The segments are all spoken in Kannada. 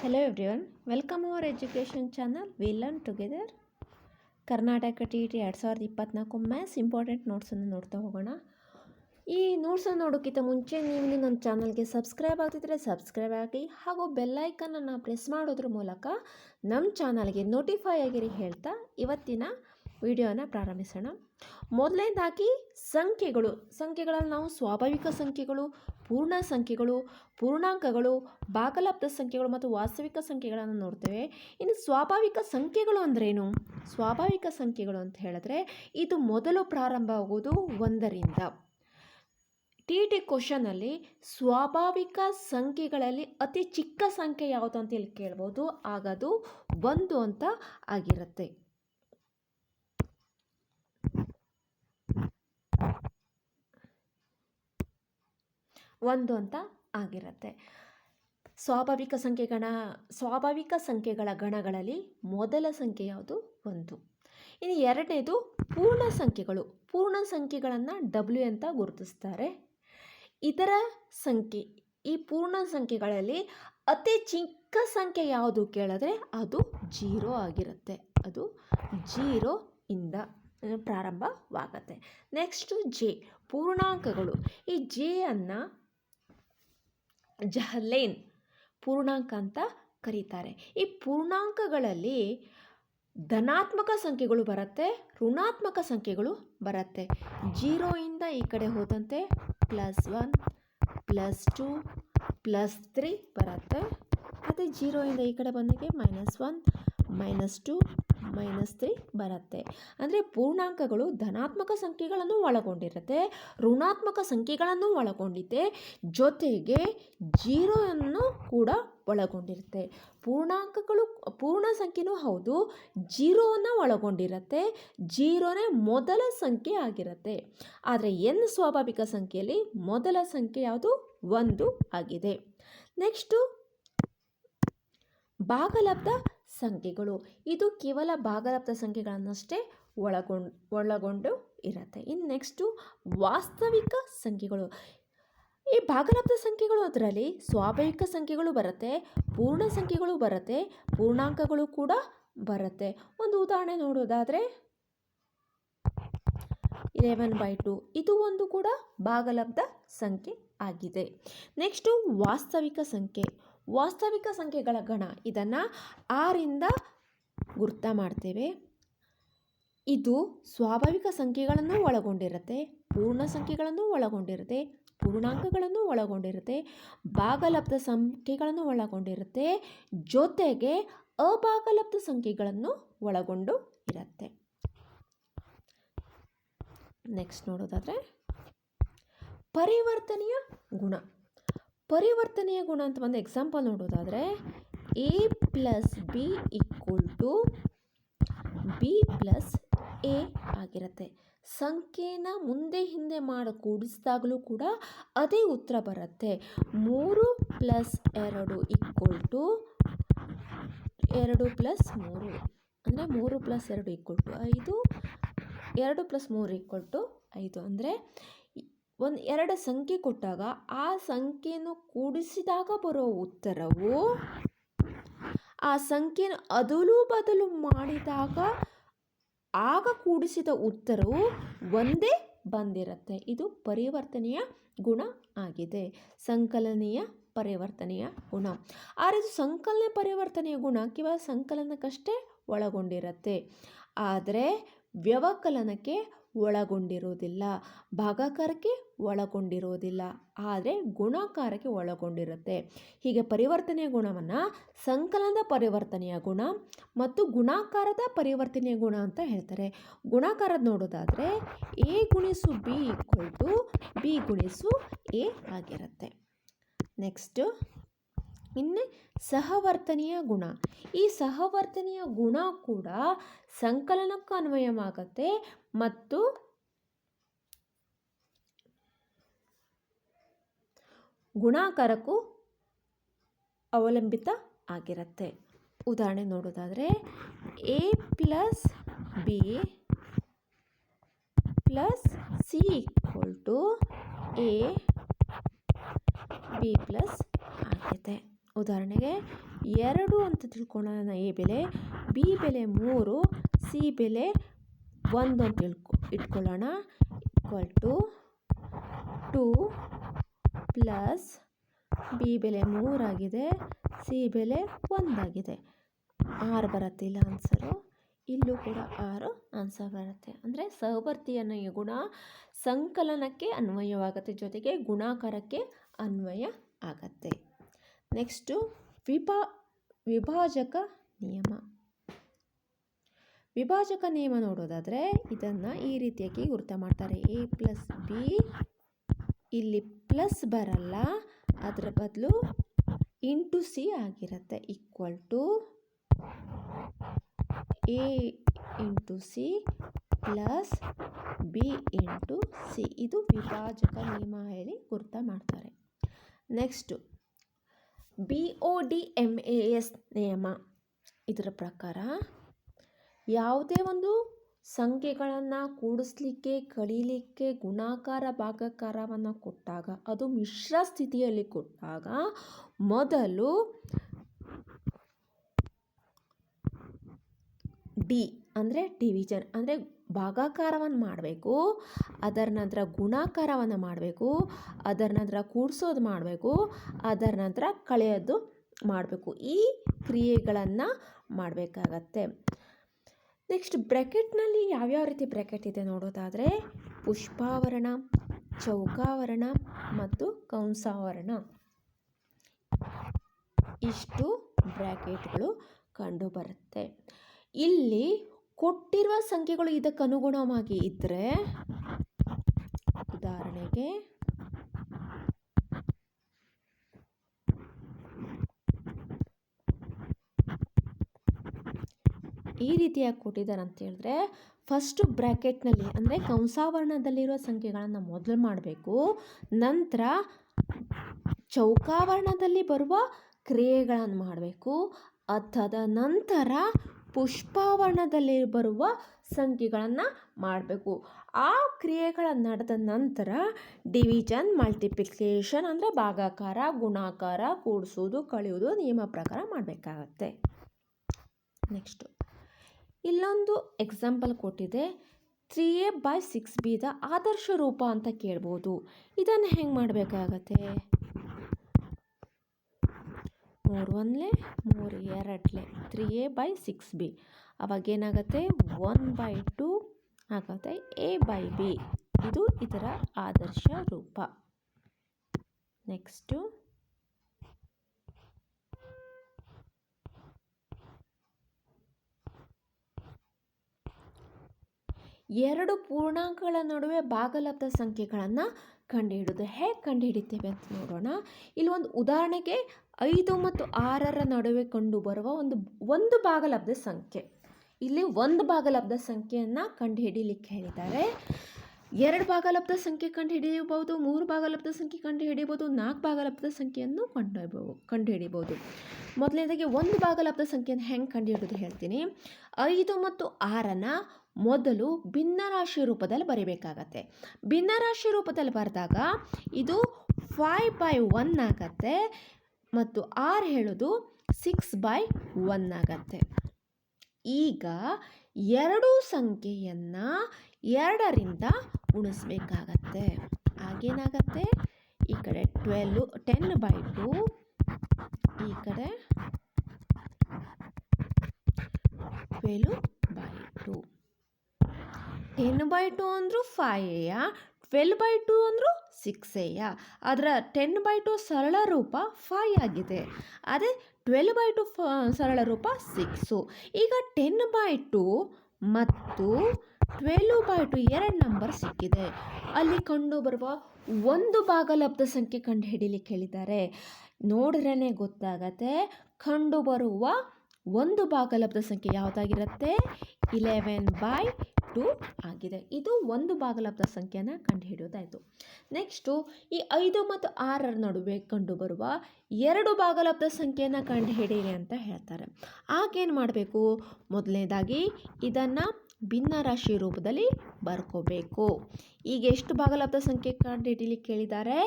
Hello everyone, welcome our education channel. We learn together Karnataka T E T ಎರಡು ಸಾವಿರದ ಇಪ್ಪತ್ನಾಲ್ಕು ಮ್ಯಾಥ್ಸ್ ಇಂಪಾರ್ಟೆಂಟ್ ನೋಟ್ಸನ್ನು ನೋಡ್ತಾ ಹೋಗೋಣ. ಈ ನೋಟ್ಸನ್ನು ನೋಡೋಕ್ಕಿಂತ ಮುಂಚೆ ನೀವು ನನ್ನ ಚಾನಲ್ಗೆ ಸಬ್ಸ್ಕ್ರೈಬ್ ಆಗ್ತಿದ್ರೆ ಸಬ್ಸ್ಕ್ರೈಬ್ ಆಗಿ ಹಾಗೂ ಬೆಲ್ಲೈಕನನ್ನು ಪ್ರೆಸ್ ಮಾಡೋದ್ರ ಮೂಲಕ ನಮ್ಮ ಚಾನಲ್ಗೆ ನೋಟಿಫೈ ಆಗಿರಿ ಹೇಳ್ತಾ ಇವತ್ತಿನ ವಿಡಿಯೋನ ಪ್ರಾರಂಭಿಸೋಣ. ಮೊದಲನೇದಾಗಿ ಸಂಖ್ಯೆಗಳು. ಸಂಖ್ಯೆಗಳಲ್ಲಿ ನಾವು ಸ್ವಾಭಾವಿಕ ಸಂಖ್ಯೆಗಳು ಪೂರ್ಣ ಸಂಖ್ಯೆಗಳು, ಪೂರ್ಣಾಂಕಗಳು ಭಾಗಲಬ್ಧ ಸಂಖ್ಯೆಗಳು ಮತ್ತು ವಾಸ್ತವಿಕ ಸಂಖ್ಯೆಗಳನ್ನು ನೋಡ್ತೇವೆ. ಇನ್ನು ಸ್ವಾಭಾವಿಕ ಸಂಖ್ಯೆಗಳು ಅಂದ್ರೇನು? ಸ್ವಾಭಾವಿಕ ಸಂಖ್ಯೆಗಳು ಅಂತ ಹೇಳಿದ್ರೆ ಇದು ಮೊದಲು ಪ್ರಾರಂಭ ಆಗೋದು ಒಂದರಿಂದ ಟಿ ಟಿ ಕ್ವಶನಲ್ಲಿ ಸ್ವಾಭಾವಿಕ ಸಂಖ್ಯೆಗಳಲ್ಲಿ ಅತಿ ಚಿಕ್ಕ ಸಂಖ್ಯೆ ಯಾವುದು ಅಂತ ಇಲ್ಲಿ ಕೇಳ್ಬೋದು. ಆಗದು ಒಂದು ಅಂತ ಆಗಿರುತ್ತೆ. ಒಂದು ಅಂತ ಆಗಿರುತ್ತೆ. ಸ್ವಾಭಾವಿಕ ಸಂಖ್ಯೆಗಣ, ಸ್ವಾಭಾವಿಕ ಸಂಖ್ಯೆಗಳ ಗಣಗಳಲ್ಲಿ ಮೊದಲ ಸಂಖ್ಯೆ ಯಾವುದು? ಒಂದು. ಇನ್ನು ಎರಡನೇದು ಪೂರ್ಣ ಸಂಖ್ಯೆಗಳು. ಪೂರ್ಣ ಸಂಖ್ಯೆಗಳನ್ನು ಡಬ್ಲ್ಯೂ ಅಂತ ಗುರುತಿಸ್ತಾರೆ. ಇದರ ಸಂಖ್ಯೆ, ಈ ಪೂರ್ಣ ಸಂಖ್ಯೆಗಳಲ್ಲಿ ಅತಿ ಚಿಕ್ಕ ಸಂಖ್ಯೆ ಯಾವುದು ಕೇಳಿದ್ರೆ ಅದು ಜೀರೋ ಆಗಿರುತ್ತೆ. ಅದು ಜೀರೋ ಇಂದ ಪ್ರಾರಂಭವಾಗತ್ತೆ. Next J, ಪೂರ್ಣಾಂಕಗಳು. ಈ ಜೆ ಅನ್ನು ಜಹಲೇನ್ ಪೂರ್ಣಾಂಕ ಅಂತ ಕರೀತಾರೆ. ಈ ಪೂರ್ಣಾಂಕಗಳಲ್ಲಿ ಧನಾತ್ಮಕ ಸಂಖ್ಯೆಗಳು ಬರುತ್ತೆ, ಋಣಾತ್ಮಕ ಸಂಖ್ಯೆಗಳು ಬರುತ್ತೆ. ಜೀರೋಯಿಂದ ಈ ಕಡೆ ಹೋದಂತೆ plus one, plus two, plus three ಬರುತ್ತೆ. ಮತ್ತು ಜೀರೋಯಿಂದ ಈ ಕಡೆ ಬಂದಾಗೆ minus one, minus two minus three ಬರುತ್ತೆ. ಅಂದರೆ ಪೂರ್ಣಾಂಕಗಳು ಧನಾತ್ಮಕ ಸಂಖ್ಯೆಗಳನ್ನು ಒಳಗೊಂಡಿರುತ್ತೆ. ಋಣಾತ್ಮಕ ಸಂಖ್ಯೆಗಳನ್ನು ಒಳಗೊಂಡಿದೆ. ಜೊತೆಗೆ ಜೀರೋವನ್ನು ಕೂಡ ಒಳಗೊಂಡಿರುತ್ತೆ. ಪೂರ್ಣಾಂಕಗಳು, ಪೂರ್ಣ ಸಂಖ್ಯೆನೂ ಹೌದು. ಜೀರೋವನ್ನು ಒಳಗೊಂಡಿರುತ್ತೆ. ಜೀರೋನೇ ಮೊದಲ ಸಂಖ್ಯೆ ಆಗಿರುತ್ತೆ. ಆದರೆ ಎನ್ ಸ್ವಾಭಾವಿಕ ಸಂಖ್ಯೆಯಲ್ಲಿ ಮೊದಲ ಸಂಖ್ಯೆ ಯಾವುದು? ಒಂದು ಆಗಿದೆ. ನೆಕ್ಸ್ಟು ಭಾಗಲಬ್ಧ ಸಂಖ್ಯೆಗಳು. ಇದು ಕೇವಲ ಭಾಗಲಬ್ಧ ಸಂಖ್ಯೆಗಳನ್ನಷ್ಟೇ ಒಳಗೊಂಡು ಒಳಗೊಂಡು ಇರುತ್ತೆ. ಇನ್ನು ನೆಕ್ಸ್ಟು ವಾಸ್ತವಿಕ ಸಂಖ್ಯೆಗಳು. ಈ ಭಾಗಲಬ್ಧ ಸಂಖ್ಯೆಗಳು ಅದರಲ್ಲಿ ಸ್ವಾಭಾವಿಕ ಸಂಖ್ಯೆಗಳು ಬರುತ್ತೆ, ಪೂರ್ಣ ಸಂಖ್ಯೆಗಳು ಬರುತ್ತೆ, ಪೂರ್ಣಾಂಕಗಳು ಕೂಡ ಬರುತ್ತೆ. ಒಂದು ಉದಾಹರಣೆ ನೋಡೋದಾದರೆ ಇಲೆವೆನ್ ಬೈ ಟು ಇದು ಒಂದು ಕೂಡ ಭಾಗಲಬ್ಧ ಸಂಖ್ಯೆ ಆಗಿದೆ. ನೆಕ್ಸ್ಟು ವಾಸ್ತವಿಕ ಸಂಖ್ಯೆ. ವಾಸ್ತವಿಕ ಸಂಖ್ಯೆಗಳ ಗಣ. ಇದನ್ನು ಆರಿಂದ ಗುರ್ತ ಮಾಡ್ತೇವೆ. ಇದು ಸ್ವಾಭಾವಿಕ ಸಂಖ್ಯೆಗಳನ್ನು ಒಳಗೊಂಡಿರುತ್ತೆ, ಪೂರ್ಣ ಸಂಖ್ಯೆಗಳನ್ನು ಒಳಗೊಂಡಿರುತ್ತೆ, ಪೂರ್ಣಾಂಕಗಳನ್ನು ಒಳಗೊಂಡಿರುತ್ತೆ, ಭಾಗಲಬ್ಧ ಸಂಖ್ಯೆಗಳನ್ನು ಒಳಗೊಂಡಿರುತ್ತೆ, ಜೊತೆಗೆ ಅಭಾಗಲಬ್ಧ ಸಂಖ್ಯೆಗಳನ್ನು ಒಳಗೊಂಡು ಇರುತ್ತೆ. ನೆಕ್ಸ್ಟ್ ನೋಡೋದಾದರೆ ಪರಿವರ್ತನೆಯ ಗುಣ. ಪರಿವರ್ತನೆಯ ಗುಣ ಅಂತ ಒಂದು ಎಕ್ಸಾಂಪಲ್ ನೋಡೋದಾದರೆ A plus B equal to B plus A ಆಗಿರುತ್ತೆ. ಸಂಖ್ಯೆನ ಮುಂದೆ ಹಿಂದೆ ಮಾಡಿ, ಕೂಡಿಸಿದಾಗಲೂ ಕೂಡ ಅದೇ ಉತ್ತರ ಬರುತ್ತೆ. ಮೂರು ಪ್ಲಸ್ ಎರಡು ಈಕ್ವಲ್ ಟು ಎರಡು ಪ್ಲಸ್ ಮೂರು. ಅಂದರೆ ಮೂರು ಪ್ಲಸ್ ಎರಡು ಈಕ್ವಲ್ ಟು ಐದು, ಎರಡು ಪ್ಲಸ್ ಮೂರು ಈಕ್ವಲ್ ಟು ಐದು. ಅಂದರೆ ಒಂದು ಎರಡು ಸಂಖ್ಯೆ ಕೊಟ್ಟಾಗ ಆ ಸಂಖ್ಯೆಯನ್ನು ಕೂಡಿಸಿದಾಗ ಬರೋ ಉತ್ತರವು ಆ ಸಂಖ್ಯೆನ ಅದಲು ಬದಲು ಮಾಡಿದಾಗ ಆಗ ಕೂಡಿಸಿದ ಉತ್ತರವು ಒಂದೇ ಬಂದಿರುತ್ತೆ. ಇದು ಪರಿವರ್ತನೆಯ ಗುಣ ಆಗಿದೆ. ಸಂಕಲನೀಯ ಪರಿವರ್ತನೆಯ ಗುಣ. ಆದರೆ ಇದು ಸಂಕಲನ ಪರಿವರ್ತನೆಯ ಗುಣ ಕೇವಲ ಸಂಕಲನಕ್ಕಷ್ಟೇ ಒಳಗೊಂಡಿರುತ್ತೆ. ಆದರೆ ವ್ಯವಕಲನಕ್ಕೆ ಒಳಗೊಂಡಿರೋದಿಲ್ಲ ಭಾಗಾಕಾರಕ್ಕೆ ಒಳಗೊಂಡಿರೋದಿಲ್ಲ ಆದರೆ ಗುಣಾಕಾರಕ್ಕೆ ಒಳಗೊಂಡಿರುತ್ತೆ. ಹೀಗೆ ಪರಿವರ್ತನೆಯ ಗುಣವನ್ನು ಸಂಕಲನದ ಪರಿವರ್ತನೆಯ ಗುಣ ಮತ್ತು ಗುಣಾಕಾರದ ಪರಿವರ್ತನೆಯ ಗುಣ ಅಂತ ಹೇಳ್ತಾರೆ. ಗುಣಾಕಾರದ ನೋಡೋದಾದರೆ ಎ ಗುಣಿಸು ಬಿ ಈಕ್ವಲ್ ಟು ಬಿ ಗುಣಿಸು ಎ ಆಗಿರುತ್ತೆ. ನೆಕ್ಸ್ಟು ಇನ್ನು ಸಹವರ್ತನೀಯ ಗುಣ. ಈ ಸಹವರ್ತನೀಯ ಗುಣ ಕೂಡ ಸಂಕಲನಕ್ಕೂ ಅನ್ವಯವಾಗತ್ತೆ ಮತ್ತು ಗುಣಾಕಾರಕ್ಕೂ ಅವಲಂಬಿತ ಆಗಿರುತ್ತೆ. ಉದಾಹರಣೆ ನೋಡೋದಾದರೆ A plus B plus C equal to A B plus ಆಗಿದೆ. ಉದಾಹರಣೆಗೆ ಎರಡು ಅಂತ ತಿಳ್ಕೊಳ್ಳೋಣ ಎ ಬೆಲೆ, ಬಿ ಬೆಲೆ ಮೂರು, ಸಿ ಬೆಲೆ ಒಂದು ಅಂತ ತಿಳ್ಕೊ, ಇಟ್ಕೊಳ್ಳೋಣ. Equal to two plus B ಬೆಲೆ ಮೂರಾಗಿದೆ ಸಿ ಬೆಲೆ ಒಂದಾಗಿದೆ ಆರು ಬರತ್ತಿಲ್ಲ ಆನ್ಸರು? ಇಲ್ಲೂ ಕೂಡ ಆರು ಆನ್ಸರ್ ಬರುತ್ತೆ. ಅಂದರೆ ಸಹವರ್ತಿ ಅನ್ನೋ ಈ ಗುಣ ಸಂಕಲನಕ್ಕೆ ಅನ್ವಯವಾಗುತ್ತೆ, ಜೊತೆಗೆ ಗುಣಾಕಾರಕ್ಕೆ ಅನ್ವಯ ಆಗತ್ತೆ. ನೆಕ್ಸ್ಟು ವಿಭಾ, ವಿಭಾಜಕ ನಿಯಮ. ವಿಭಾಜಕ ನಿಯಮ ನೋಡೋದಾದರೆ ಇದನ್ನು ಈ ರೀತಿಯಾಗಿ ಗುರುತ ಮಾಡ್ತಾರೆ. ಎ ಪ್ಲಸ್ ಬಿ ಇಲ್ಲಿ ಪ್ಲಸ್ ಬರಲ್ಲ, ಅದರ ಬದಲು ಇಂಟು ಸಿ ಆಗಿರುತ್ತೆ. Equal to A into C plus B into C ಇದು ವಿಭಾಜಕ ನಿಯಮ ಹೇಳಿ ಗುರುತ ಮಾಡ್ತಾರೆ. Next B O D M A S ನಿಯಮ. ಇದರ ಪ್ರಕಾರ ಯಾವುದೇ ಒಂದು ಸಂಖ್ಯೆಗಳನ್ನು ಕೂಡಿಸ್ಲಿಕ್ಕೆ, ಕಳೀಲಿಕ್ಕೆ, ಗುಣಾಕಾರ, ಭಾಗಾಕಾರವನ್ನು ಕೊಟ್ಟಾಗ, ಅದು ಮಿಶ್ರ ಸ್ಥಿತಿಯಲ್ಲಿ ಕೊಟ್ಟಾಗ ಮೊದಲು ಡಿ ಅಂದರೆ ಡಿವಿಜನ್ ಅಂದರೆ ಭಾಗಾಕಾರವನ್ನು ಮಾಡಬೇಕು, ಅದರ ನಂತರ ಗುಣಾಕಾರವನ್ನು ಮಾಡಬೇಕು, ಅದರ ನಂತರ ಕೂಡಿಸೋದು ಮಾಡಬೇಕು, ಅದರ ನಂತರ ಕಳೆಯೋದು ಮಾಡಬೇಕು. ಈ ಕ್ರಿಯೆಗಳನ್ನು ಮಾಡಬೇಕಾಗತ್ತೆ. ನೆಕ್ಸ್ಟ್ ಬ್ರ್ಯಾಕೆಟ್ನಲ್ಲಿ ಯಾವ್ಯಾವ ರೀತಿ ಬ್ರ್ಯಾಕೆಟ್ ಇದೆ ನೋಡೋದಾದರೆ, ಪುಷ್ಪಾವರಣ, ಚೌಕಾವರಣ ಮತ್ತು ಕಂಸಾವರಣ ಇಷ್ಟು ಬ್ರ್ಯಾಕೆಟ್ಗಳು ಕಂಡುಬರುತ್ತೆ. ಇಲ್ಲಿ ಕೊಟ್ಟಿರುವ ಸಂಖ್ಯೆಗಳು ಇದಕ್ಕೆ ಅನುಗುಣವಾಗಿ ಇದ್ದರೆ ಉದಾಹರಣೆಗೆ, ಈ ರೀತಿಯಾಗಿ ಕೊಟ್ಟಿದ್ದಾರೆ ಅಂತ ಹೇಳಿದ್ರೆ ಫಸ್ಟು ಬ್ರ್ಯಾಕೆಟ್ನಲ್ಲಿ ಅಂದರೆ ಕಂಸಾವರ್ಣದಲ್ಲಿರುವ ಸಂಖ್ಯೆಗಳನ್ನು ಮೊದಲು ಮಾಡಬೇಕು. ನಂತರ ಚೌಕಾವರ್ಣದಲ್ಲಿ ಬರುವ ಕ್ರಿಯೆಗಳನ್ನು ಮಾಡಬೇಕು. ಅದಾದ ನಂತರ ಪುಷ್ಪಾವರ್ಣದಲ್ಲಿ ಬರುವ ಸಂಖ್ಯೆಗಳನ್ನು ಮಾಡಬೇಕು. ಆ ಕ್ರಿಯೆಗಳ ನಡೆದ ನಂತರ ಡಿವಿಜನ್ ಮಲ್ಟಿಪ್ಲಿಕೇಶನ್ ಅಂದರೆ ಭಾಗಾಕಾರ, ಗುಣಾಕಾರ, ಕೂಡಿಸೋದು, ಕಳೆಯೋದು ನಿಯಮ ಪ್ರಕಾರ ಮಾಡಬೇಕಾಗತ್ತೆ. ನೆಕ್ಸ್ಟು. ಇಲ್ಲೊಂದು ಎಕ್ಸಾಂಪಲ್ ಕೊಟ್ಟಿದೆ. ತ್ರೀ ಎ ಬೈ ಸಿಕ್ಸ್ ಬಿದ ಆದರ್ಶ ರೂಪ ಅಂತ ಕೇಳ್ಬೋದು. ಇದನ್ನು ಹೆಂಗೆ ಮಾಡಬೇಕಾಗತ್ತೆ? ಮೂರು ಒನ್ಲೆ ಮೂರು ಎರಡಲೆ, three A by six B. ಅವಾಗ ಏನಾಗುತ್ತೆ? ಒನ್ ಬೈ ಟು ಆಗುತ್ತೆ, ಎ ಬೈ ಬಿ. ಇದು ಇದರ ಆದರ್ಶ ರೂಪ. ನೆಕ್ಸ್ಟು. ಎರಡು ಪೂರ್ಣಾಂಕಗಳ ನಡುವೆ ಭಾಗಲಬ್ಧ ಸಂಖ್ಯೆಗಳನ್ನು ಕಂಡುಹಿಡಿದು ಹೇಗೆ ಕಂಡುಹಿಡಿತೇವೆ ಅಂತ ನೋಡೋಣ. ಇಲ್ಲಿ ಒಂದು ಉದಾಹರಣೆಗೆ ಐದು ಮತ್ತು ಆರರ ನಡುವೆ ಕಂಡುಬರುವ ಒಂದು ಒಂದು ಭಾಗಲಬ್ಧ ಸಂಖ್ಯೆ. ಇಲ್ಲಿ ಒಂದು ಭಾಗಲಬ್ಧ ಸಂಖ್ಯೆಯನ್ನು ಕಂಡುಹಿಡಿಲಿಕ್ಕೆ ಹೇಳಿದ್ದಾರೆ. ಎರಡು ಭಾಗಲಬ್ಧ ಸಂಖ್ಯೆ ಕಂಡುಹಿಡಿಯಬಹುದು, ಮೂರು ಭಾಗಲಬ್ಧ ಸಂಖ್ಯೆ ಕಂಡುಹಿಡಿಯಬಹುದು, ನಾಲ್ಕು ಭಾಗಲಬ್ಧ ಸಂಖ್ಯೆಯನ್ನು ಕಂಡುಹಿಡಿಯಬಹುದು ಕಂಡುಹಿಡಿಯಬಹುದು. ಮೊದಲನೇದಾಗಿ ಒಂದು ಭಾಗಲಬ್ಧ ಸಂಖ್ಯೆಯನ್ನು ಹೆಂಗೆ ಕಂಡುಹಿಡಿದು ಹೇಳ್ತೀನಿ. ಐದು ಮತ್ತು ಆರನ್ನು ಮೊದಲು ಭಿನ್ನರಾಶಿ ರೂಪದಲ್ಲಿ ಬರೀಬೇಕಾಗತ್ತೆ. ಭಿನ್ನರಾಶಿ ರೂಪದಲ್ಲಿ ಬರೆದಾಗ ಇದು ಫೈವ್ ಬೈ ಒನ್ ಆಗತ್ತೆ ಮತ್ತು ಆರ್ ಹೇಳೋದು ಸಿಕ್ಸ್ ಬೈ ಒನ್ ಆಗತ್ತೆ. ಈಗ ಎರಡು ಸಂಖ್ಯೆಯನ್ನು ಎರಡರಿಂದ ಗುಣಿಸ್ಬೇಕಾಗತ್ತೆ ಆಗೇನಾಗತ್ತೆ ಈ ಕಡೆ ಟ್ವೆಲ್ಲು ಟೆನ್ ಬೈ ಟು ಈ ಕಡೆ twelve by two ten by two ಅಂದರು ಫೈಯ ಟ್ವೆಲ್ ಬೈ ಟು ಅಂದರು ಸಿಕ್ಸೇಯ ಅದರ ಟೆನ್ ಬೈ ಟು ಸರಳ ರೂಪ ಫೈ ಆಗಿದೆ. ಅದೇ ಟ್ವೆಲ್ ಬೈ ಟು ಫ, ಸರಳ ರೂಪ ಸಿಕ್ಸು ಈಗ ಟೆನ್ ಬೈ ಟು ಮತ್ತು ಟ್ವೆಲ್ವ್ ಬೈ ಟು ಎರಡು ನಂಬರ್ ಸಿಕ್ಕಿದೆ. ಅಲ್ಲಿ ಕಂಡು ಬರುವ ಒಂದು ಭಾಗಲಬ್ಧ ಸಂಖ್ಯೆ ಕಂಡು ಹಿಡೀಲಿಕ್ಕೆ ಹೇಳಿದ್ದಾರೆ. ನೋಡ್ರೇ ಗೊತ್ತಾಗತ್ತೆ. ಕಂಡು ಬರುವ ಒಂದು ಭಾಗಲಬ್ಧ ಸಂಖ್ಯೆ ಯಾವುದಾಗಿರುತ್ತೆ? ಇಲೆವೆನ್ ಬೈ ಟು ಆಗಿದೆ. ಇದು ಒಂದು ಭಾಗಲಬ್ಧ ಸಂಖ್ಯೆಯನ್ನು ಕಂಡುಹಿಡಿಯೋದಾಯಿತು. ನೆಕ್ಸ್ಟು ಈ ಐದು ಮತ್ತು ಆರರ ನಡುವೆ ಕಂಡುಬರುವ ಎರಡು ಭಾಗಲಬ್ಧ ಸಂಖ್ಯೆಯನ್ನು ಕಂಡುಹಿಡಿಯಿರಿ ಅಂತ ಹೇಳ್ತಾರೆ. ಆಗೇನು ಮಾಡಬೇಕು? ಮೊದಲನೇದಾಗಿ ಇದನ್ನು ಭಿನ್ನರಾಶಿ ರೂಪದಲ್ಲಿ ಬರ್ಕೋಬೇಕು. ಈಗ ಎಷ್ಟು ಭಾಗಲಬ್ಧ ಸಂಖ್ಯೆ ಕಂಡು ಹಿಡೀಲಿಕ್ಕೆ ಕೇಳಿದ್ದಾರೆ?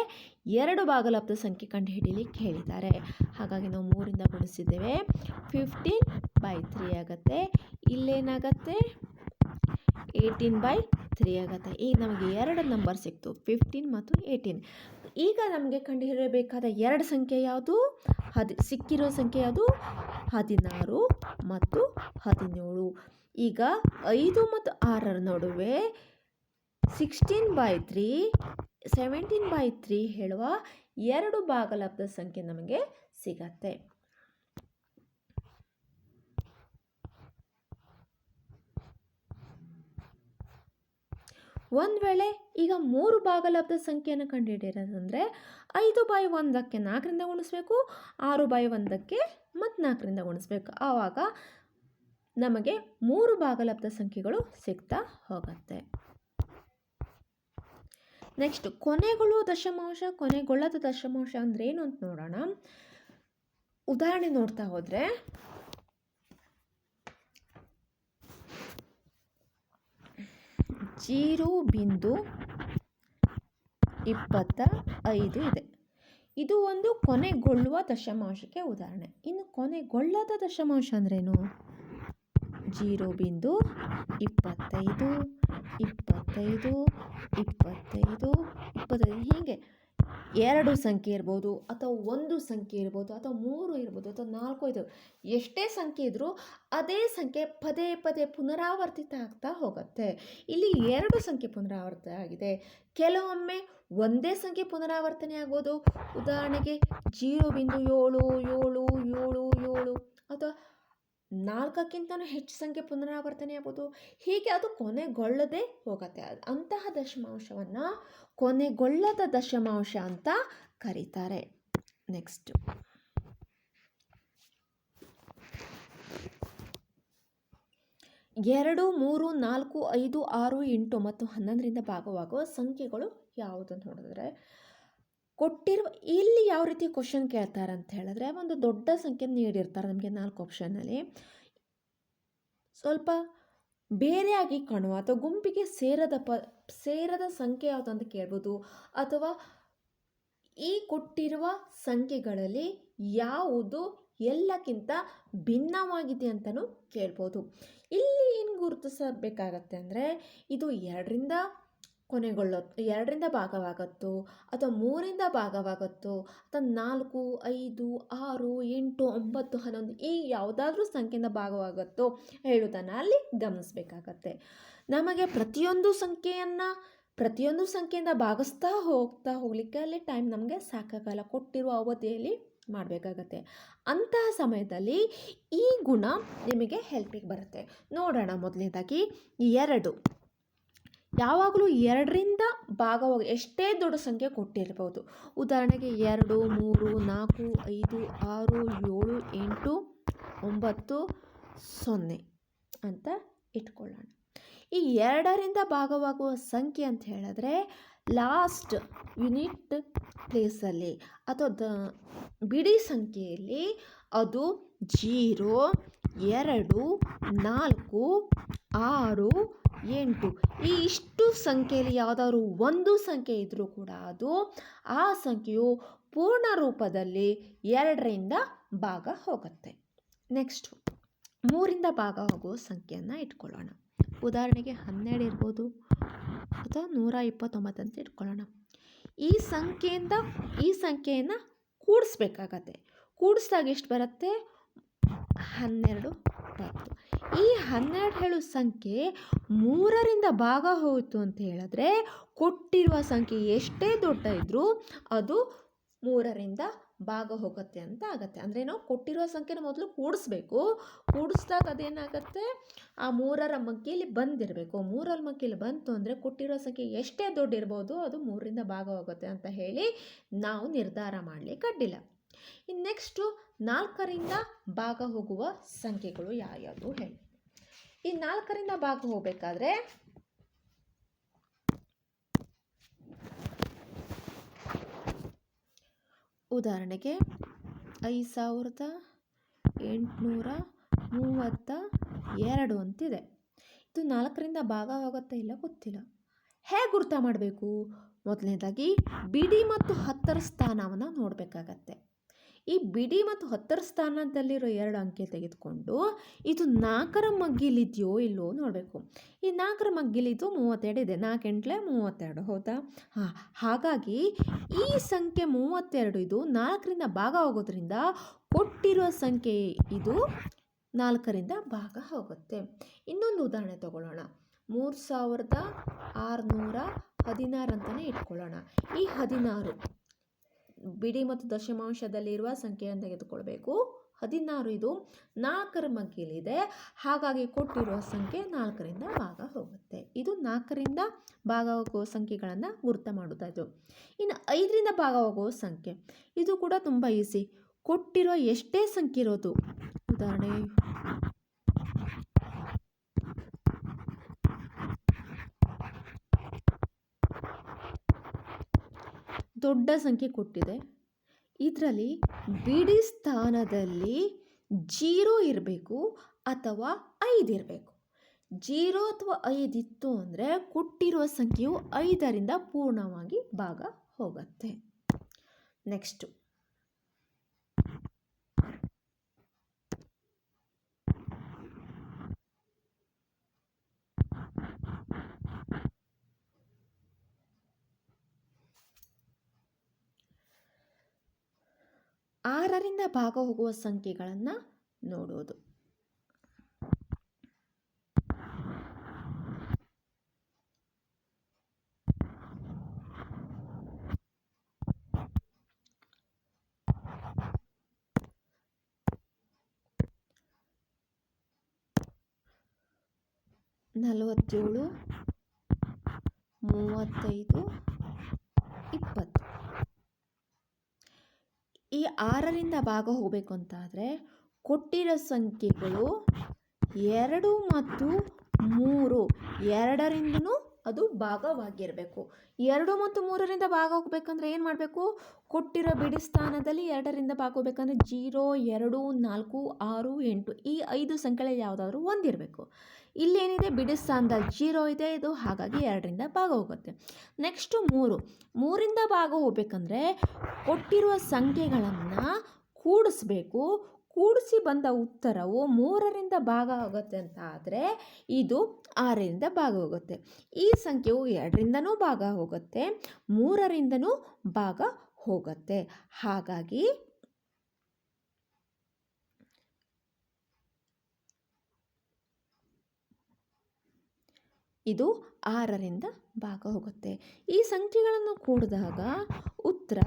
ಎರಡು ಭಾಗಲಬ್ಧ ಸಂಖ್ಯೆ ಕಂಡು ಹಿಡೀಲಿಕ್ಕೆ ಹೇಳಿದ್ದಾರೆ ಹಾಗಾಗಿ ನಾವು ಮೂರಿಂದ ಗುಣಿಸಿದ್ದೇವೆ. ಫಿಫ್ಟೀನ್ ಬೈ ತ್ರೀ ಆಗುತ್ತೆ. ಇಲ್ಲೇನಾಗತ್ತೆ? ಏಯ್ಟೀನ್ ಬೈ ತ್ರೀ ಆಗುತ್ತೆ. ಈಗ ನಮಗೆ ಎರಡು ನಂಬರ್ ಸಿಕ್ತು. ಫಿಫ್ಟೀನ್ ಮತ್ತು ಏಯ್ಟೀನ್ ಈಗ ನಮಗೆ ಕಂಡುಹಿಡಿಯಬೇಕಾದ ಎರಡು ಸಂಖ್ಯೆ ಯಾವುದು? ಹದಿ ಸಿಕ್ಕಿರೋ ಸಂಖ್ಯೆ ಯಾವುದು? ಹದಿನಾರು ಮತ್ತು ಹದಿನೇಳು. ಈಗ ಐದು ಮತ್ತು ಆರರ ನಡುವೆ sixteen by three seventeen by three ಹೇಳುವ ಎರಡು ಭಾಗಲಬ್ಧ ಸಂಖ್ಯೆ ನಮಗೆ ಸಿಗತ್ತೆ. ಒಂದು ವೇಳೆ ಈಗ ಮೂರು ಭಾಗಲಬ್ಧ ಸಂಖ್ಯೆಯನ್ನು ಕಂಡುಹಿಡಿಯೋದಂದರೆ ಐದು ಬೈ ಒಂದಕ್ಕೆ ನಾಲ್ಕರಿಂದ ಗುಣಿಸ್ಬೇಕು, ಆರು ಬೈ ಒಂದಕ್ಕೆ ಮತ್ತು ನಾಲ್ಕರಿಂದ ಗುಣಿಸ್ಬೇಕು. ಆವಾಗ ನಮಗೆ ಮೂರು ಭಾಗಲಬ್ಧ ಸಂಖ್ಯೆಗಳು ಸಿಗ್ತಾ ಹೋಗುತ್ತೆ. ನೆಕ್ಸ್ಟ್ ಕೊನೆಗಳು ದಶಮಾಂಶ, ಕೊನೆಗೊಳ್ಳದ ದಶಮಾಂಶ ಅಂದ್ರೆ ಏನು ಅಂತ ನೋಡೋಣ. ಉದಾಹರಣೆ ನೋಡ್ತಾ ಹೋದರೆ, ಜೀರೋ ಬಿಂದು ಇಪ್ಪತ್ತ ಐದು ಇದೆ. ಇದು ಒಂದು ಕೊನೆಗೊಳ್ಳುವ ದಶಮಾಂಶಕ್ಕೆ ಉದಾಹರಣೆ. ಇನ್ನು ಕೊನೆಗೊಳ್ಳದ ದಶಮಾಂಶ ಅಂದ್ರೇನು ಜೀರೋ ಬಿಂದು ಇಪ್ಪತ್ತೈದು ಇಪ್ಪತ್ತೈದು ಇಪ್ಪತ್ತೈದು ಇಪ್ಪತ್ತೈದು. ಹೀಗೆ ಎರಡು ಸಂಖ್ಯೆ ಇರ್ಬೋದು, ಅಥವಾ ಒಂದು ಸಂಖ್ಯೆ ಇರ್ಬೋದು, ಅಥವಾ ಮೂರು ಇರ್ಬೋದು, ಅಥವಾ ನಾಲ್ಕು ಐದು ಎಷ್ಟೇ ಸಂಖ್ಯೆ ಇದ್ದರೂ ಅದೇ ಸಂಖ್ಯೆ ಪದೇ ಪದೇ ಪುನರಾವರ್ತಿತ ಆಗ್ತಾ ಹೋಗುತ್ತೆ. ಇಲ್ಲಿ ಎರಡು ಸಂಖ್ಯೆ ಪುನರಾವರ್ತ ಆಗಿದೆ. ಕೆಲವೊಮ್ಮೆ ಒಂದೇ ಸಂಖ್ಯೆ ಪುನರಾವರ್ತನೆ ಆಗ್ಬೋದು. ಉದಾಹರಣೆಗೆ ಜೀರೋ ಬಿಂದು ಏಳು ಏಳು ಏಳು ಏಳು, ಅಥವಾ ನಾಲ್ಕಕ್ಕಿಂತಲೂ ಹೆಚ್ಚು ಸಂಖ್ಯೆ ಪುನರಾವರ್ತನೆ ಆಗ್ಬೋದು. ಹೀಗೆ ಅದು ಕೊನೆಗೊಳ್ಳದೆ ಹೋಗುತ್ತೆ. ಅಂತಹ ದಶಮಾಂಶವನ್ನು ಕೊನೆಗೊಳ್ಳದ ದಶಮಾಂಶ ಅಂತ ಕರೀತಾರೆ. ನೆಕ್ಸ್ಟ್ ಎರಡು, ಮೂರು, ನಾಲ್ಕು, ಐದು, ಆರು, ಎಂಟು ಮತ್ತು ಹನ್ನೊಂದರಿಂದ ಭಾಗವಾಗುವ ಸಂಖ್ಯೆಗಳು ಯಾವುದು ಅಂತ ನೋಡಿದ್ರೆ ಕೊಟ್ಟಿರುವ, ಇಲ್ಲಿ ಯಾವ ರೀತಿ ಕ್ವಶನ್ ಕೇಳ್ತಾರೆ ಅಂತ ಹೇಳಿದ್ರೆ, ಒಂದು ದೊಡ್ಡ ಸಂಖ್ಯೆ ನೀಡಿರ್ತಾರೆ ನಮಗೆ ನಾಲ್ಕು ಆಪ್ಷನಲ್ಲಿ ಸ್ವಲ್ಪ ಬೇರೆಯಾಗಿ ಕಾಣುವ ಅಥವಾ ಗುಂಪಿಗೆ ಸೇರದ ಪ, ಸೇರದ ಸಂಖ್ಯೆ ಯಾವುದು ಅಂತ ಕೇಳ್ಬೋದು. ಅಥವಾ ಈ ಕೊಟ್ಟಿರುವ ಸಂಖ್ಯೆಗಳಲ್ಲಿ ಯಾವುದು ಎಲ್ಲಕ್ಕಿಂತ ಭಿನ್ನವಾಗಿದೆ ಅಂತಲೂ ಕೇಳ್ಬೋದು. ಇಲ್ಲಿ ಏನು ಗುರುತಿಸಬೇಕಾಗತ್ತೆ ಅಂದರೆ, ಇದು ಎರಡರಿಂದ ಕೊನೆಗೊಳ್ಳೋ ಎರಡರಿಂದ ಭಾಗವಾಗತ್ತೋ, ಅಥವಾ ಮೂರಿಂದ ಭಾಗವಾಗತ್ತೋ, ಅಥವಾ ನಾಲ್ಕು, ಐದು, ಆರು, ಎಂಟು, ಒಂಬತ್ತು, ಹನ್ನೊಂದು, ಈ ಯಾವುದಾದ್ರೂ ಸಂಖ್ಯೆಯಿಂದ ಭಾಗವಾಗತ್ತೋ ಹೇಳುವುದನ್ನು ಅಲ್ಲಿ ಗಮನಿಸಬೇಕಾಗತ್ತೆ. ನಮಗೆ ಪ್ರತಿಯೊಂದು ಸಂಖ್ಯೆಯನ್ನು, ಪ್ರತಿಯೊಂದು ಸಂಖ್ಯೆಯಿಂದ ಭಾಗಿಸ್ತಾ ಹೋಗ್ತಾ ಹೋಗಲಿಕ್ಕೆ ಅಲ್ಲಿ ಟೈಮ್ ನಮಗೆ ಸಾಕಾಗಲ್ಲ. ಕೊಟ್ಟಿರುವ ಅವಧಿಯಲ್ಲಿ ಮಾಡಬೇಕಾಗತ್ತೆ. ಅಂತಹ ಸಮಯದಲ್ಲಿ ಈ ಗುಣ ನಿಮಗೆ ಹೆಲ್ಪಿಗೆ ಬರುತ್ತೆ. ನೋಡೋಣ ಮೊದಲನೇದಾಗಿ, ಎರಡು. ಯಾವಾಗಲೂ ಎರಡರಿಂದ ಭಾಗವಾಗಿ ಎಷ್ಟೇ ದೊಡ್ಡ ಸಂಖ್ಯೆ ಕೊಟ್ಟಿರ್ಬೋದು. ಉದಾಹರಣೆಗೆ ಎರಡು, ಮೂರು, ನಾಲ್ಕು, ಐದು, ಆರು, ಏಳು, ಎಂಟು, ಒಂಬತ್ತು, ಸೊನ್ನೆ ಅಂತ ಇಟ್ಕೊಳ್ಳೋಣ. ಈ ಎರಡರಿಂದ ಭಾಗವಾಗುವ ಸಂಖ್ಯೆ ಅಂತ ಹೇಳಿದ್ರೆ ಲಾಸ್ಟ್ ಯುನಿಟ್ ಪ್ಲೇಸಲ್ಲಿ ಅಥವಾ ದ ಬಿಡಿ ಸಂಖ್ಯೆಯಲ್ಲಿ ಅದು ಜೀರೋ ಎರಡು, ನಾಲ್ಕು, ಆರು, ಎಂಟು. ಈ ಇಷ್ಟು ಸಂಖ್ಯೆಯಲ್ಲಿ ಯಾವುದಾದ್ರು ಒಂದು ಸಂಖ್ಯೆ ಇದ್ದರೂ ಕೂಡ ಅದು ಆ ಸಂಖ್ಯೆಯು ಪೂರ್ಣ ರೂಪದಲ್ಲಿ ಎರಡರಿಂದ ಭಾಗ ಹೋಗುತ್ತೆ. ನೆಕ್ಸ್ಟು ಮೂರಿಂದ ಭಾಗ ಹೋಗುವ ಸಂಖ್ಯೆಯನ್ನು ಇಟ್ಕೊಳ್ಳೋಣ. ಉದಾಹರಣೆಗೆ ಹನ್ನೆರಡು ಇರ್ಬೋದು, ಅಥವಾ ನೂರ ಇಪ್ಪತ್ತೊಂಬತ್ತು ಅಂತ ಇಟ್ಕೊಳ್ಳೋಣ. ಈ ಸಂಖ್ಯೆಯಿಂದ, ಈ ಸಂಖ್ಯೆಯನ್ನು ಕೂಡಿಸ್ಬೇಕಾಗತ್ತೆ. ಕೂಡಿಸಿದಾಗ ಎಷ್ಟು ಬರುತ್ತೆ? ಹನ್ನೆರಡು ಬತ್ತು ಈ ಹನ್ನೆರಡು ಹೇಳು ಸಂಖ್ಯೆ ಮೂರರಿಂದ ಭಾಗ ಹೋಯಿತು ಅಂತ ಹೇಳಿದ್ರೆ ಕೊಟ್ಟಿರುವ ಸಂಖ್ಯೆ ಎಷ್ಟೇ ದೊಡ್ಡ ಇದ್ದರೂ ಅದು ಮೂರರಿಂದ ಭಾಗ ಹೋಗುತ್ತೆ ಅಂತ ಆಗುತ್ತೆ. ಅಂದರೆ ನಾವು ಕೊಟ್ಟಿರುವ ಸಂಖ್ಯೆನ ಮೊದಲು ಕೂಡಿಸ್ಬೇಕು. ಕೂಡಿಸ್ದಾಗ ಅದೇನಾಗುತ್ತೆ? ಆ ಮೂರರ ಮಗ್ಗಿಯಲ್ಲಿ ಬಂದಿರಬೇಕು. ಮೂರರ ಮಗ್ಗಿಯಲ್ಲಿ ಬಂತು ಅಂದರೆ ಕೊಟ್ಟಿರೋ ಸಂಖ್ಯೆ ಎಷ್ಟೇ ದೊಡ್ಡ ಇರ್ಬೋದು ಅದು ಮೂರರಿಂದ ಭಾಗ ಹೋಗುತ್ತೆ ಅಂತ ಹೇಳಿ ನಾವು ನಿರ್ಧಾರ ಮಾಡಲಿಕ್ಕೆ ಅಡ್ಡಿಲ್ಲ. ಇನ್ನು ನೆಕ್ಸ್ಟು ನಾಲ್ಕರಿಂದ ಭಾಗ ಹೋಗುವ ಸಂಖ್ಯೆಗಳು ಯಾವ್ಯಾವುದು ಹೇಳಿ. ಈ ನಾಲ್ಕರಿಂದ ಭಾಗ ಹೋಗಬೇಕಾದ್ರೆ ಉದಾಹರಣೆಗೆ ಐದು ಸಾವಿರದ ಎಂಟುನೂರ ಮೂವತ್ತ ಎರಡು ಅಂತಿದೆ. ಇದು ನಾಲ್ಕರಿಂದ ಭಾಗ ಆಗುತ್ತಾ ಇಲ್ಲ ಗೊತ್ತಿಲ್ಲ. ಹೇಗೆ ಗುರ್ತ ಮಾಡಬೇಕು? ಮೊದಲನೇದಾಗಿ ಬಿಡಿ ಮತ್ತು ಹತ್ತರ ಸ್ಥಾನವನ್ನು ನೋಡಬೇಕಾಗತ್ತೆ. ಈ ಬಿಡಿ ಮತ್ತು ಹತ್ತರ ಸ್ಥಾನದಲ್ಲಿರೋ ಎರಡು ಅಂಕೆ ತೆಗೆದುಕೊಂಡು ಇದು ನಾಲ್ಕರ ಮಗ್ಗಿಲಿದೆಯೋ ಇಲ್ಲೋ ನೋಡಬೇಕು. ಈ ನಾಲ್ಕರ ಮಗ್ಗಿಲಿದ್ದು ಮೂವತ್ತೆರಡು ಇದೆ. ನಾಲ್ಕು ಎಂಟ್ಲೆ ಮೂವತ್ತೆರಡು, ಹೌದಾ? ಹಾಂ, ಹಾಗಾಗಿ ಈ ಸಂಖ್ಯೆ ಮೂವತ್ತೆರಡು ಇದು ನಾಲ್ಕರಿಂದ ಭಾಗ ಹೋಗೋದ್ರಿಂದ ಕೊಟ್ಟಿರೋ ಸಂಖ್ಯೆ ಇದು ನಾಲ್ಕರಿಂದ ಭಾಗ ಹೋಗುತ್ತೆ. ಇನ್ನೊಂದು ಉದಾಹರಣೆ ತಗೊಳ್ಳೋಣ. ಮೂರು ಸಾವಿರದ ಆರುನೂರ ಹದಿನಾರು ಅಂತಲೇ ಇಟ್ಕೊಳ್ಳೋಣ. ಈ ಹದಿನಾರು ಬಿಡಿ ಮತ್ತು ದಶಮಾಂಶದಲ್ಲಿರುವ ಸಂಖ್ಯೆಯನ್ನು ತೆಗೆದುಕೊಳ್ಬೇಕು. ಹದಿನಾರು ಇದು ನಾಲ್ಕರ ಮಗ್ಗಿಲಿದೆ. ಹಾಗಾಗಿ ಕೊಟ್ಟಿರುವ ಸಂಖ್ಯೆ ನಾಲ್ಕರಿಂದ ಭಾಗ ಹೋಗುತ್ತೆ. ಇದು ನಾಲ್ಕರಿಂದ ಭಾಗ ಹೋಗುವ ಸಂಖ್ಯೆಗಳನ್ನು ಗುರುತ ಮಾಡುತ್ತಾಯಿತು ಇನ್ನು ಐದರಿಂದ ಭಾಗ ಹೋಗುವ ಸಂಖ್ಯೆ. ಇದು ಕೂಡ ತುಂಬ ಈಸಿ ಕೊಟ್ಟಿರೋ ಎಷ್ಟೇ ಸಂಖ್ಯೆ ಇರೋದು. ಉದಾಹರಣೆ ದೊಡ್ಡ ಸಂಖ್ಯೆ ಕೊಟ್ಟಿದೆ. ಇದರಲ್ಲಿ ಬಿಡಿ ಸ್ಥಾನದಲ್ಲಿ ಜೀರೋ ಇರಬೇಕು ಅಥವಾ ಐದು ಇರಬೇಕು. ಜೀರೋ ಅಥವಾ ಐದು ಇತ್ತು ಅಂದರೆ ಕೊಟ್ಟಿರುವ ಸಂಖ್ಯೆಯು ಐದರಿಂದ ಪೂರ್ಣವಾಗಿ ಭಾಗ ಹೋಗುತ್ತೆ. ನೆಕ್ಸ್ಟು ಆರರಿಂದ ಭಾಗ ಹೋಗುವ ಸಂಖ್ಯೆಗಳನ್ನು ನೋಡೋದು. ನಲವತ್ತೇಳು ಮೂವತ್ತೈದು ಇಪ್ಪತ್ತು ಈ ಆರರಿಂದ ಭಾಗ ಹೋಗಬೇಕು ಅಂತಾದರೆ ಕೊಟ್ಟಿರೋ ಸಂಖ್ಯೆಗಳು ಎರಡು ಮತ್ತು ಮೂರು ಎರಡರಿಂದನೂ ಅದು ಭಾಗವಾಗಿರಬೇಕು. ಎರಡು ಮತ್ತು ಮೂರರಿಂದ ಭಾಗ ಹೋಗ್ಬೇಕಂದ್ರೆ ಏನು ಮಾಡಬೇಕು? ಕೊಟ್ಟಿರೋ ಬಿಡಿ ಸ್ಥಾನದಲ್ಲಿ ಎರಡರಿಂದ ಭಾಗ ಹೋಗ್ಬೇಕಂದ್ರೆ ಜೀರೋ, ಎರಡು, ನಾಲ್ಕು, ಆರು, ಎಂಟು ಈ ಐದು ಸಂಖ್ಯೆ ಯಾವುದಾದ್ರೂ ಒಂದಿರಬೇಕು. ಇಲ್ಲೇನಿದೆ ಬಿಡಿ ಸ್ಥಾನದಲ್ಲಿ ಜೀರೋ ಇದೆ. ಇದು ಹಾಗಾಗಿ ಎರಡರಿಂದ ಭಾಗ ಹೋಗುತ್ತೆ ನೆಕ್ಸ್ಟು ಮೂರು. ಮೂರಿಂದ ಭಾಗ ಹೋಗ್ಬೇಕಂದ್ರೆ ಕೊಟ್ಟಿರುವ ಸಂಖ್ಯೆಗಳನ್ನು ಕೂಡಿಸ್ಬೇಕು. ಕೂಡಿಸಿ ಬಂದ ಉತ್ತರವು ಮೂರರಿಂದ ಭಾಗ ಆಗುತ್ತೆ ಅಂತ ಆದರೆ ಇದು ಆರರಿಂದ ಭಾಗ ಹೋಗುತ್ತೆ. ಈ ಸಂಖ್ಯೆಯು ಎರಡರಿಂದನೂ ಭಾಗ ಹೋಗುತ್ತೆ, ಮೂರರಿಂದನೂ ಭಾಗ ಹೋಗುತ್ತೆ. ಹಾಗಾಗಿ ಇದು ಆರರಿಂದ ಭಾಗ ಹೋಗುತ್ತೆ. ಈ ಸಂಖ್ಯೆಗಳನ್ನು ಕೂಡಿದಾಗ ಉತ್ತರ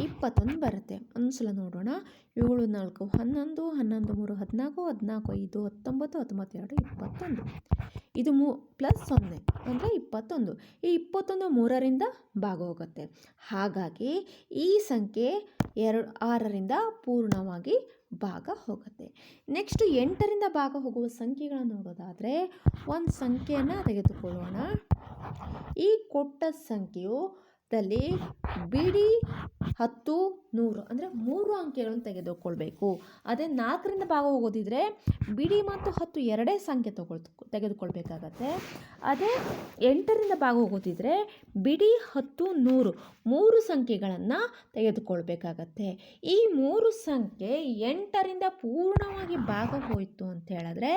ಇಪ್ಪತ್ತೊಂದು ಬರುತ್ತೆ. ಅನ್ಸಲ ಸಲ ನೋಡೋಣ. ಏಳು, ನಾಲ್ಕು, ಹನ್ನೊಂದು ಹನ್ನೊಂದು, ಮೂರು, ಹದಿನಾಲ್ಕು ಹದಿನಾಲ್ಕು, ಐದು, ಹತ್ತೊಂಬತ್ತು, ಹತ್ತೊಂಬತ್ತೆರಡು, ಇಪ್ಪತ್ತೊಂದು. ಇದು ಮೂ, ಪ್ಲಸ್ ಸೊನ್ನೆ ಅಂದರೆ ಇಪ್ಪತ್ತೊಂದು. ಈ ಇಪ್ಪತ್ತೊಂದು ಮೂರರಿಂದ ಭಾಗ ಹೋಗುತ್ತೆ ಹಾಗಾಗಿ ಈ ಸಂಖ್ಯೆ ಎರಡು, ಆರರಿಂದ ಪೂರ್ಣವಾಗಿ ಭಾಗ ಹೋಗುತ್ತೆ ನೆಕ್ಸ್ಟ್ ಎಂಟರಿಂದ ಭಾಗ ಹೋಗುವ ಸಂಖ್ಯೆಗಳನ್ನು ನೋಡೋದಾದರೆ ಒಂದು ಸಂಖ್ಯೆಯನ್ನು ತೆಗೆದುಕೊಳ್ಳೋಣ. ಈ ಕೊಟ್ಟ ಸಂಖ್ಯೆಯು ದಲ್ಲಿ ಬಿಡಿ ಹತ್ತು ನೂರು ಅಂದರೆ ಮೂರು ಅಂಕೆಗಳನ್ನು ತೆಗೆದುಕೊಳ್ಬೇಕು. ಅದೇ ನಾಲ್ಕರಿಂದ ಭಾಗ ಹೋಗೋದಿದ್ರೆ ಬಿಡಿ ಮತ್ತು ಹತ್ತು ಎರಡೇ ಸಂಖ್ಯೆ ತಗೊಳ್ ತೆಗೆದುಕೊಳ್ಬೇಕಾಗತ್ತೆ. ಅದೇ ಎಂಟರಿಂದ ಭಾಗ ಹೋಗೋದಿದ್ರೆ ಬಿಡಿ ಹತ್ತು ನೂರು ಮೂರು ಸಂಖ್ಯೆಗಳನ್ನು ತೆಗೆದುಕೊಳ್ಬೇಕಾಗತ್ತೆ. ಈ ಮೂರು ಸಂಖ್ಯೆ ಎಂಟರಿಂದ ಪೂರ್ಣವಾಗಿ ಭಾಗ ಹೋಯಿತು ಅಂತ ಹೇಳಿದ್ರೆ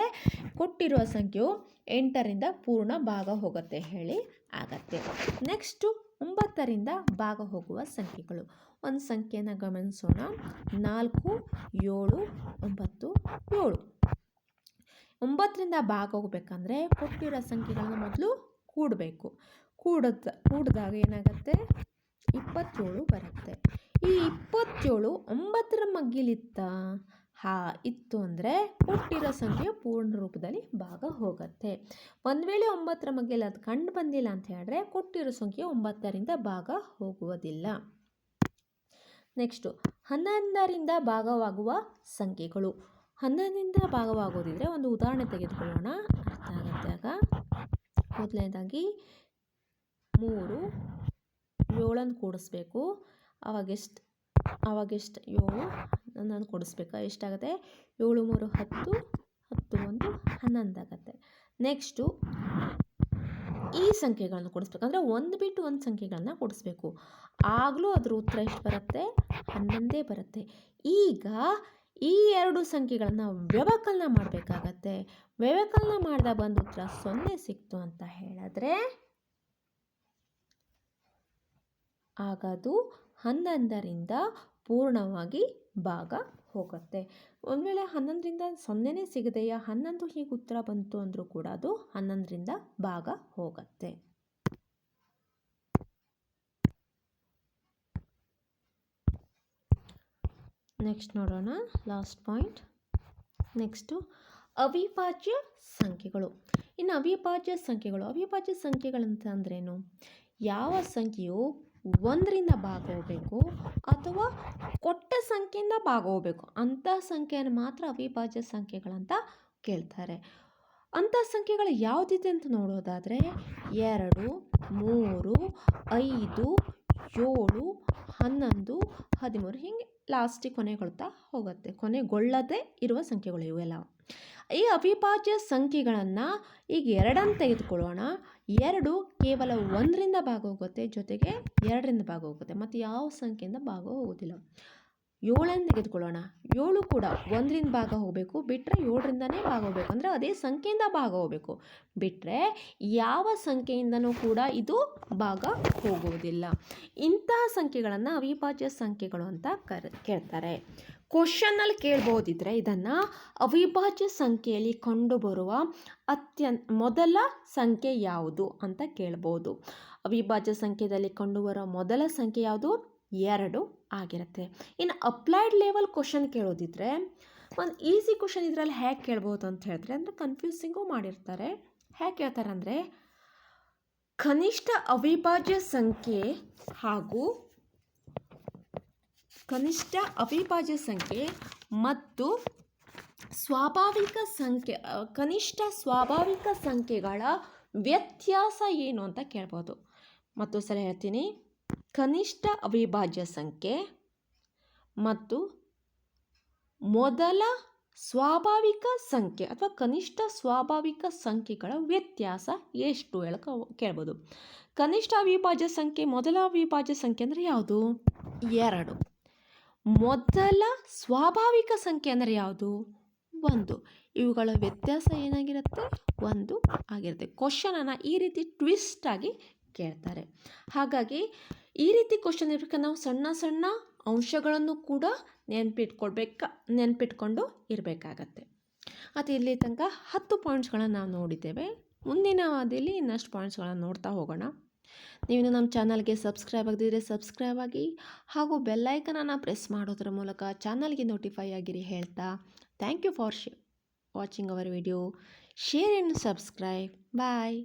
ಕೊಟ್ಟಿರುವ ಸಂಖ್ಯೆಯು ಎಂಟರಿಂದ ಪೂರ್ಣ ಭಾಗ ಹೋಗುತ್ತೆ ಹೇಳಿ ಆಗತ್ತೆ. ನೆಕ್ಸ್ಟು ಒಂಬತ್ತರಿಂದ ಭಾಗ ಹೋಗುವ ಸಂಖ್ಯೆಗಳು. ಒಂದು ಸಂಖ್ಯೆಯನ್ನು ಗಮನಿಸೋಣ. ನಾಲ್ಕು, ಏಳು, ಒಂಬತ್ತು, ಏಳು. ಒಂಬತ್ತರಿಂದ ಭಾಗ ಹೋಗ್ಬೇಕಂದ್ರೆ ಕೊಟ್ಟಿರೋ ಸಂಖ್ಯೆಗಳನ್ನ ಮೊದಲು ಕೂಡಬೇಕು. ಕೂಡದ, ಕೂಡಿದಾಗ ಏನಾಗುತ್ತೆ? ಇಪ್ಪತ್ತೇಳು ಬರುತ್ತೆ. ಈ ಇಪ್ಪತ್ತೇಳು ಒಂಬತ್ತರ ಮಗ್ಗಿಲಿತ್ತ? ಹಾ, ಇತ್ತು ಅಂದರೆ ಕೊಟ್ಟಿರೋ ಸಂಖ್ಯೆ ಪೂರ್ಣ ರೂಪದಲ್ಲಿ ಭಾಗ ಹೋಗುತ್ತೆ. ಒಂದು ವೇಳೆ ಒಂಬತ್ತರ ಮಗ್ಗಿಲಿ ಅದು ಕಂಡು ಬಂದಿಲ್ಲ ಅಂತ ಹೇಳಿದ್ರೆ ಕೊಟ್ಟಿರೋ ಸಂಖ್ಯೆ ಒಂಬತ್ತರಿಂದ ಭಾಗ ಹೋಗುವುದಿಲ್ಲ. ನೆಕ್ಸ್ಟು, ಹನ್ನೊಂದರಿಂದ ಭಾಗವಾಗುವ ಸಂಖ್ಯೆಗಳು. ಹನ್ನೊಂದರಿಂದ ಭಾಗವಾಗೋದಿದ್ರೆ ಒಂದು ಉದಾಹರಣೆ ತೆಗೆದುಕೊಳ್ಳೋಣ. ಅರ್ಥ ಆಗುತ್ತೆ ಆಗ? ಮೊದಲನೇದಾಗಿ ಮೂರು, ಏಳನ್ನು ಕೂಡಿಸ್ಬೇಕು. ಅವಾಗೆಷ್ಟು ಅವಾಗೆಷ್ಟು ಏಳು ನಾನು ಕೊಡಿಸ್ಬೇಕಾ? ಎಷ್ಟಾಗುತ್ತೆ? ಏಳು ಮೂರು ಹತ್ತು ಹತ್ತು ಒಂದು ಹನ್ನೊಂದಾಗತ್ತೆ ನೆಕ್ಸ್ಟು ಈ ಸಂಖ್ಯೆಗಳನ್ನು ಕೊಡಿಸ್ಬೇಕು. ಅಂದರೆ ಒಂದು ಬಿಟ್ಟು ಒಂದು ಸಂಖ್ಯೆಗಳನ್ನ ಕೊಡಿಸ್ಬೇಕು. ಆಗಲೂ ಅದ್ರ ಉತ್ತರ ಎಷ್ಟು ಬರುತ್ತೆ? ಹನ್ನೊಂದೇ ಬರುತ್ತೆ. ಈಗ ಈ ಎರಡು ಸಂಖ್ಯೆಗಳನ್ನು ವ್ಯವಕಲನ ಮಾಡಬೇಕಾಗತ್ತೆ. ವ್ಯವಕಲನ ಮಾಡಿದಾಗ ಬಂದ ಉತ್ತರ ಸೊನ್ನೆ ಸಿಕ್ತು ಅಂತ ಹೇಳಿದ್ರೆ ಆಗ ಅದು ಹನ್ನೊಂದರಿಂದ ಪೂರ್ಣವಾಗಿ ಭಾಗ ಹೋಗುತ್ತೆ. ಒಂದು ವೇಳೆ ಹನ್ನೊಂದರಿಂದ ಸೊನ್ನೆನೇ ಸಿಗದೆಯ? ಹನ್ನೊಂದು ಹೀಗೆ ಉತ್ತರ ಬಂತು ಅಂದರೂ ಕೂಡ ಅದು ಹನ್ನೊಂದರಿಂದ ಭಾಗ ಹೋಗುತ್ತೆ. ನೆಕ್ಸ್ಟ್ ನೋಡೋಣ, ಲಾಸ್ಟ್ ಪಾಯಿಂಟ್. ನೆಕ್ಸ್ಟು, ಅವಿಭಾಜ್ಯ ಸಂಖ್ಯೆಗಳು. ಇನ್ನು ಅವಿಭಾಜ್ಯ ಸಂಖ್ಯೆಗಳು, ಅವಿಭಾಜ್ಯ ಸಂಖ್ಯೆಗಳಂತ ಅಂದ್ರೇನು? ಯಾವ ಸಂಖ್ಯೆಯು ಒಂದರಿಂದ ಭಾಗ ಹೋಗಬೇಕು ಅಥವಾ ಕೊಟ್ಟ ಸಂಖ್ಯೆಯಿಂದ ಭಾಗ ಹೋಗಬೇಕು ಅಂಥ ಸಂಖ್ಯೆಯನ್ನು ಮಾತ್ರ ಅವಿಭಾಜ್ಯ ಸಂಖ್ಯೆಗಳಂತ ಕೇಳ್ತಾರೆ. ಅಂಥ ಸಂಖ್ಯೆಗಳು ಯಾವುದಿದೆ ಅಂತ ನೋಡೋದಾದರೆ ಎರಡು, ಮೂರು, ಐದು, ಏಳು, ಹನ್ನೊಂದು, ಹದಿಮೂರು ಹೀಗೆ ಲಾಸ್ಟಿಗೆ ಕೊನೆಗೊಳ್ತಾ ಹೋಗುತ್ತೆ. ಕೊನೆಗೊಳ್ಳದೇ ಇರುವ ಸಂಖ್ಯೆಗಳು ಇವೆಲ್ಲ. ಈ ಅವಿಭಾಜ್ಯ ಸಂಖ್ಯೆಗಳನ್ನು ಈಗ ಎರಡನ್ನು ತೆಗೆದುಕೊಳ್ಳೋಣ. ಎರಡು ಕೇವಲ ಒಂದರಿಂದ ಭಾಗ ಹೋಗುತ್ತೆ ಜೊತೆಗೆ ಎರಡರಿಂದ ಭಾಗ ಹೋಗುತ್ತೆ ಮತ್ತು ಯಾವ ಸಂಖ್ಯೆಯಿಂದ ಭಾಗ ಹೋಗೋದಿಲ್ಲ ಏಳನ್ನು ತೆಗೆದುಕೊಳ್ಳೋಣ. ಏಳು ಕೂಡ ಒಂದರಿಂದ ಭಾಗ ಹೋಗಬೇಕು ಬಿಟ್ಟರೆ ಏಳರಿಂದನೇ ಭಾಗ ಹೋಗಬೇಕು ಅಂದರೆ ಅದೇ ಸಂಖ್ಯೆಯಿಂದ ಭಾಗ ಹೋಗಬೇಕು ಬಿಟ್ಟರೆ ಯಾವ ಸಂಖ್ಯೆಯಿಂದನೂ ಕೂಡ ಇದು ಭಾಗ ಹೋಗುವುದಿಲ್ಲ ಇಂತಹ ಸಂಖ್ಯೆಗಳನ್ನು ಅವಿಭಾಜ್ಯ ಸಂಖ್ಯೆಗಳು ಅಂತ ಕರ್, ಕೇಳ್ತಾರೆ. ಕ್ವಶನ್ನಲ್ಲಿ ಕೇಳ್ಬೋದಿದ್ರೆ ಇದನ್ನು ಅವಿಭಾಜ್ಯ ಸಂಖ್ಯೆಯಲ್ಲಿ ಕಂಡುಬರುವ ಅತ್ಯಂತ ಮೊದಲ ಸಂಖ್ಯೆ ಯಾವುದು ಅಂತ ಕೇಳ್ಬೋದು. ಅವಿಭಾಜ್ಯ ಸಂಖ್ಯೆಯಲ್ಲಿ ಕಂಡುಬರುವ ಮೊದಲ ಸಂಖ್ಯೆ ಯಾವುದು? ಎರಡು ಆಗಿರುತ್ತೆ. ಇನ್ನು ಅಪ್ಲೈಡ್ ಲೆವೆಲ್ ಕ್ವಶನ್ ಕೇಳೋದಿದ್ರೆ, ಒಂದು ಈಸಿ ಕ್ವಶನ್ ಇದರಲ್ಲಿ ಹೇಗೆ ಕೇಳ್ಬೋದು ಅಂತ ಹೇಳಿದ್ರೆ, ಅಂದರೆ ಕನ್ಫ್ಯೂಸಿಂಗು ಮಾಡಿರ್ತಾರೆ. ಹೇಗೆ ಕೇಳ್ತಾರೆ ಅಂದರೆ ಕನಿಷ್ಠ ಅವಿಭಾಜ್ಯ ಸಂಖ್ಯೆ ಹಾಗೂ ಕನಿಷ್ಠ ಅವಿಭಾಜ್ಯ ಸಂಖ್ಯೆ ಮತ್ತು ಸ್ವಾಭಾವಿಕ ಸಂಖ್ಯೆ ಕನಿಷ್ಠ ಸ್ವಾಭಾವಿಕ ಸಂಖ್ಯೆಗಳ ವ್ಯತ್ಯಾಸ ಏನು ಅಂತ ಕೇಳ್ಬೋದು. ಮತ್ತು ಸಲ ಹೇಳ್ತೀನಿ. ಕನಿಷ್ಠ ಅವಿಭಾಜ್ಯ ಸಂಖ್ಯೆ ಮತ್ತು ಮೊದಲ ಸ್ವಾಭಾವಿಕ ಸಂಖ್ಯೆ ಅಥವಾ ಕನಿಷ್ಠ ಸ್ವಾಭಾವಿಕ ಸಂಖ್ಯೆಗಳ ವ್ಯತ್ಯಾಸ ಎಷ್ಟು ಹೇಳಕ ಕೇಳ್ಬೋದು. ಕನಿಷ್ಠ ಅವಿಭಾಜ್ಯ ಸಂಖ್ಯೆ, ಮೊದಲ ಅವಿಭಾಜ್ಯ ಸಂಖ್ಯೆ ಅಂದರೆ ಯಾವುದು? ಎರಡು. ಮೊದಲ ಸ್ವಾಭಾವಿಕ ಸಂಖ್ಯೆ ಅಂದರೆ ಯಾವುದು? ಒಂದು. ಇವುಗಳ ವ್ಯತ್ಯಾಸ ಏನಾಗಿರುತ್ತೆ? ಒಂದು ಆಗಿರುತ್ತೆ. ಕ್ವಶನನ್ನು ಈ ರೀತಿ ಟ್ವಿಸ್ಟ್ ಆಗಿ ಕೇಳ್ತಾರೆ. ಹಾಗಾಗಿ ಈ ರೀತಿ ಕ್ವಶನ್ ಇರಬೇಕಾದ್ರೆ ನಾವು ಸಣ್ಣ ಸಣ್ಣ ಅಂಶಗಳನ್ನು ಕೂಡ ನೆನ್ಪಿಟ್ಕೊಳ್ಬೇಕ, ನೆನ್ಪಿಟ್ಕೊಂಡು ಇರಬೇಕಾಗತ್ತೆ. ಮತ್ತು ಇಲ್ಲಿ ತನಕ ಹತ್ತು ಪಾಯಿಂಟ್ಸ್ಗಳನ್ನು ನಾವು ನೋಡಿದ್ದೇವೆ. ಮುಂದಿನ ಅವಧಿಯಲ್ಲಿ ಇನ್ನಷ್ಟು ಪಾಯಿಂಟ್ಸ್ಗಳನ್ನು ನೋಡ್ತಾ ಹೋಗೋಣ. ನೀವು ನಮ್ಮ ಚಾನಲ್ಗೆ ಸಬ್ಸ್ಕ್ರೈಬ್ ಆಗದಿದ್ದರೆ ಸಬ್ಸ್ಕ್ರೈಬ್ ಆಗಿ ಹಾಗೂ ಬೆಲ್ಲೈಕನನ್ನು ಪ್ರೆಸ್ ಮಾಡೋದ್ರ ಮೂಲಕ ಚಾನಲ್ಗೆ ನೋಟಿಫೈ ಆಗಿರಿ ಹೇಳ್ತಾ ಥ್ಯಾಂಕ್ ಯು ಫಾರ್ ಶೇ watching our video share and subscribe bye